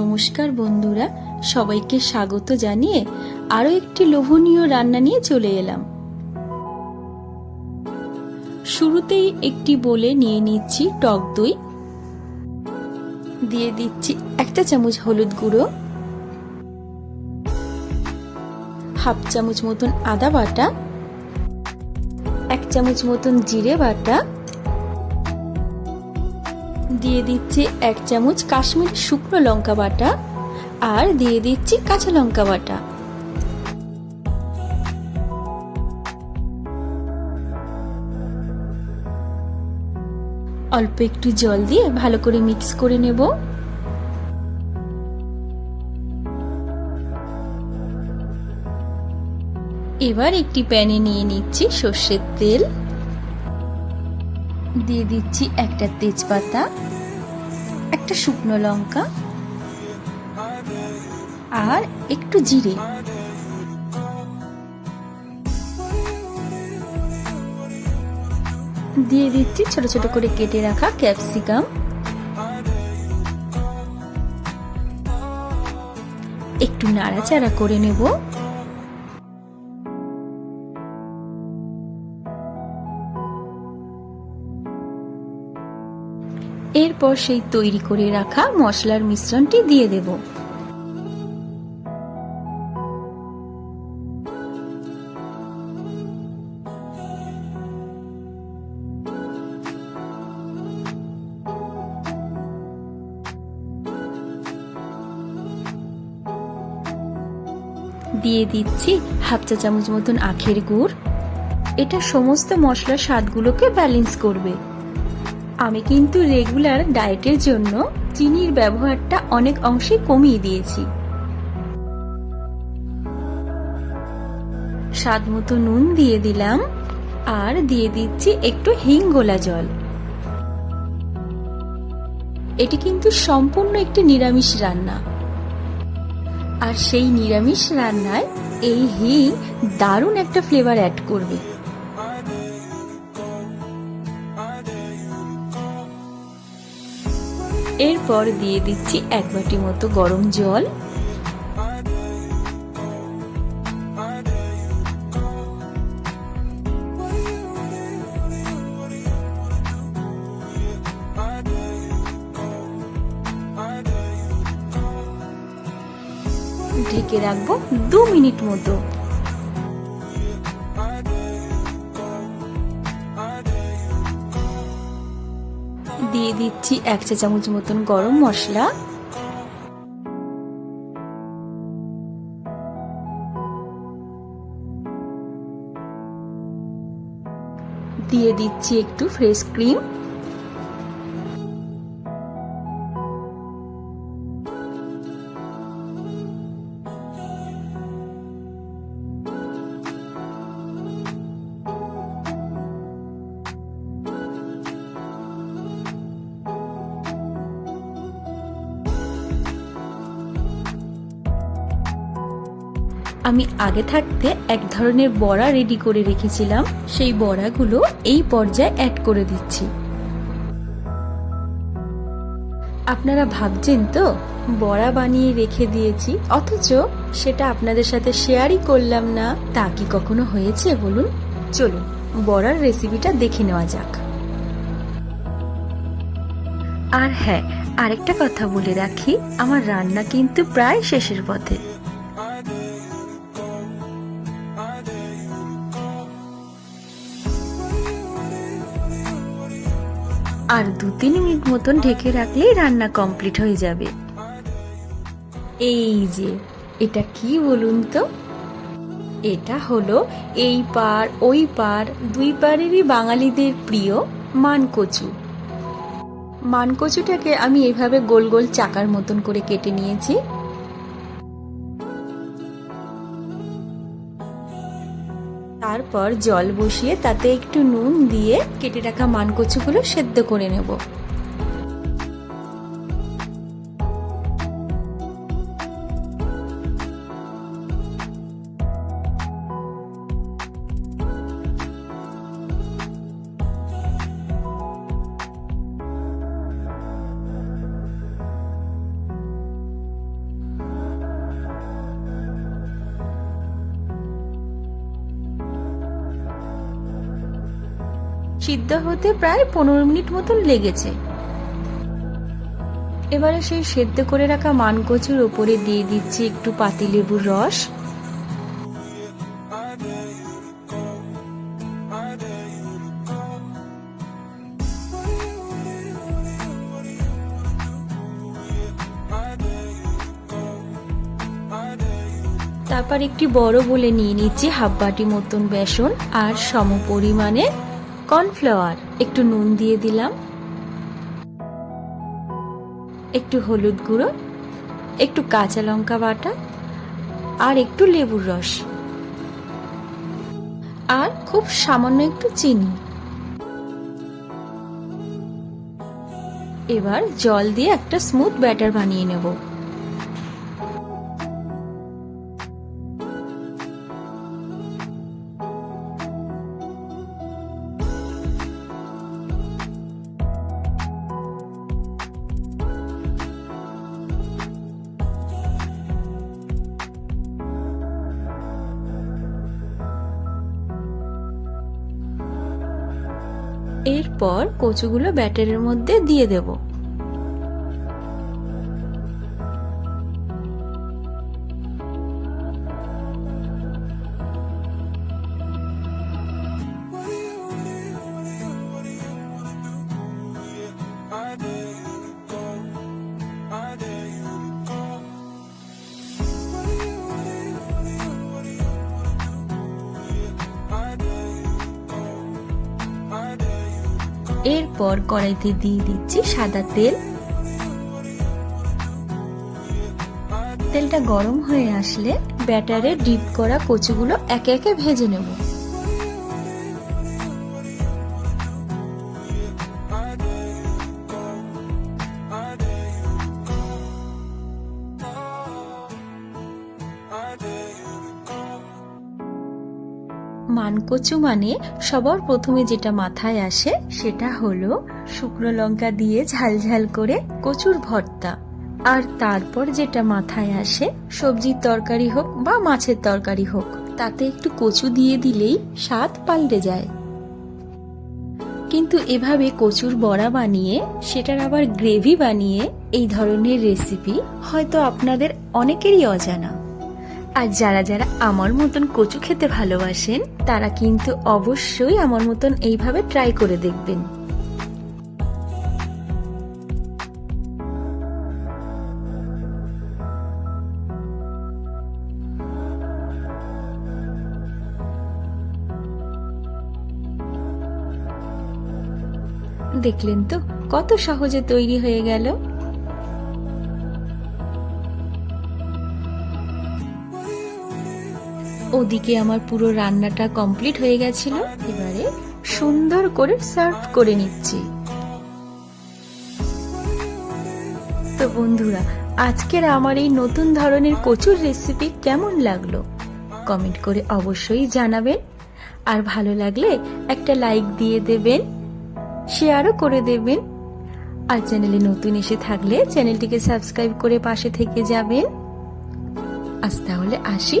নমস্কার বন্ধুরা, সবাইকে স্বাগত জানিয়ে আরও একটি লোভনীয় রান্না নিয়ে চলে এলাম। শুরুতেই একটি বলে নিয়ে নিচ্ছি টক দই। দিয়ে দিচ্ছি একটা চামচ হলুদ গুঁড়ো, হাফ চামচ মতন আদা বাটা, এক চামচ মতন জিরে বাটা দিয়ে দিচ্ছি এক চামচ কাশ্মীরি শুকনো লঙ্কা বাটা আর দিয়ে দিচ্ছি কাঁচা লঙ্কা বাটা। অল্প একটু জল দিয়ে ভালো করে মিক্স করে নেব। এবার একটি প্যানে নিয়ে নিচ্ছি সর্ষের তেল। দিয়ে দিচ্ছি একটা তেজপাতা। একটা শুকনো লঙ্কা আর একটু জিরে। দিয়ে দিচ্ছি ছোট ছোট করে কেটে রাখা ক্যাপসিকাম। একটু নাড়াচাড়া করে নেব। এরপর সেই তৈরি করে রাখা মশলার মিশ্রণটি দিয়ে দেব। দিয়ে দিচ্ছি হাফ চা চামচ মতন আখের গুড়। এটা সমস্ত মশলার স্বাদগুলোকে ব্যালেন্স করবে। আমি কিন্তু রেগুলার ডায়েটের জন্য চিনির ব্যবহারটা অনেক অংশে কমিয়ে দিয়েছি। স্বাদ মতো নুন দিয়ে দিলাম আর দিয়ে দিচ্ছি একটু হিঙ্গোলা জল। এটি কিন্তু সম্পূর্ণ একটি নিরামিষ রান্না। আর সেই নিরামিষ রান্নায় এই হিং দারুণ একটা ফ্লেভার অ্যাড করবে। এরপর দিয়ে দিচ্ছি এক বাটি মতো গরম জল। ঢেকে রাখব দু মিনিট মতো। দিয়ে দিচ্ছি এক চা চামচ মতন গরম মশলা। দিয়ে দিচ্ছি একটু ফ্রেশ ক্রিম আমি আগে থাকতে এক ধরনের বড়া রেডি করে রেখেছিলাম। সেই বড়াগুলো এই পর্যায়ে অ্যাড করে দিচ্ছি। আপনারা ভাবছেন তো, বড়া বানিয়ে রেখে দিয়েছি, অথচ সেটা আপনাদের সাথে শেয়ারই করলাম না। তা কি কখনো হয়েছে বলুন? চলুন, বড়ার রেসিপিটা দেখে নেওয়া যাক। আর হ্যাঁ আরেকটা কথা বলে রাখি, আমার রান্না কিন্তু প্রায় শেষের পথে। আর দু তিন মিনিট মতন ঢেকে রাখলেই রান্না কমপ্লিট হয়ে যাবে। এই যে, এটা কি বলুন তো? এটা হলো এই পার ওই পার দুই পারেরই বাঙালিদের প্রিয় মানকচু। মানকচুটাকে আমি এভাবে গোল গোল চাকার মতন করে কেটে নিয়েছি। তারপর জল বসিয়ে তাতে একটু নুন দিয়ে কেটে রাখা মানকচুগুলো সেদ্ধ করে নেব। সিদ্ধ হতে প্রায় পনেরো মিনিট মতন লেগেছে। এবারে সেই সেদ্ধ করে রাখা মানকচুর ওপরে দিয়ে দিচ্ছি একটু পাতিলেবুর রস। তারপর একটি বড় বলে নিয়ে নিচ্ছি হাফ বাটি মতন বেসন আর সম পরিমাণে কর্নফ্লাওয়ার, একটু নুন দিয়ে দিলাম। একটু হলুদ গুঁড়ো, একটু কাঁচা লঙ্কা বাটা, আর একটু লেবুর রস। আর খুব সামান্য একটু চিনি। এবার জল দিয়ে একটা স্মুথ ব্যাটার বানিয়ে নেব। এরপর কচুগুলো ব্যাটারের মধ্যে দিয়ে দেব। এরপর কড়াইতে দিয়ে দিচ্ছি সাদা তেল। তেলটা গরম হয়ে আসলে ব্যাটারে ডিপ করা কচুগুলো একে একে ভেজে নেব। মানকচু মানে সবার প্রথমে যেটা মাথায় আসে সেটা হলো শুকনো লঙ্কা দিয়ে ঝাল ঝাল করে কচুর ভর্তা। আর তারপর যেটা মাথায় আসে সবজির তরকারি হোক বা মাছের তরকারি হোক, তাতে একটু কচু দিয়ে দিলেই স্বাদ পাল্টে যায়। কিন্তু এভাবে কচুর বড়া বানিয়ে, সেটার আবার গ্রেভি বানিয়ে এই ধরনের রেসিপি হয়তো আপনাদের অনেকেরই অজানা। আর যারা যারা আমার মতন কচু খেতে ভালোবাসেন, তারা কিন্তু অবশ্যই আমার মতন এইভাবে ট্রাই করে দেখবেন। দেখলেন তো, কত সহজে তৈরি হয়ে গেল। ওদিকে আমার পুরো রান্নাটা কমপ্লিট হয়ে গেছিল। এবারে সুন্দর করে সার্ভ করে নিচ্ছি। তো বন্ধুরা, আজকের আমার এই নতুন ধরনের কচুর রেসিপি কেমন লাগল? কমেন্ট করে অবশ্যই জানাবেন। আর ভালো লাগলে একটা লাইক দিয়ে দেবেন শেয়ারও করে দেবেন। আর চ্যানেলে নতুন এসে থাকলে চ্যানেলটিকে সাবস্ক্রাইব করে পাশে থেকে যাবেন। আজ তাহলে আসি।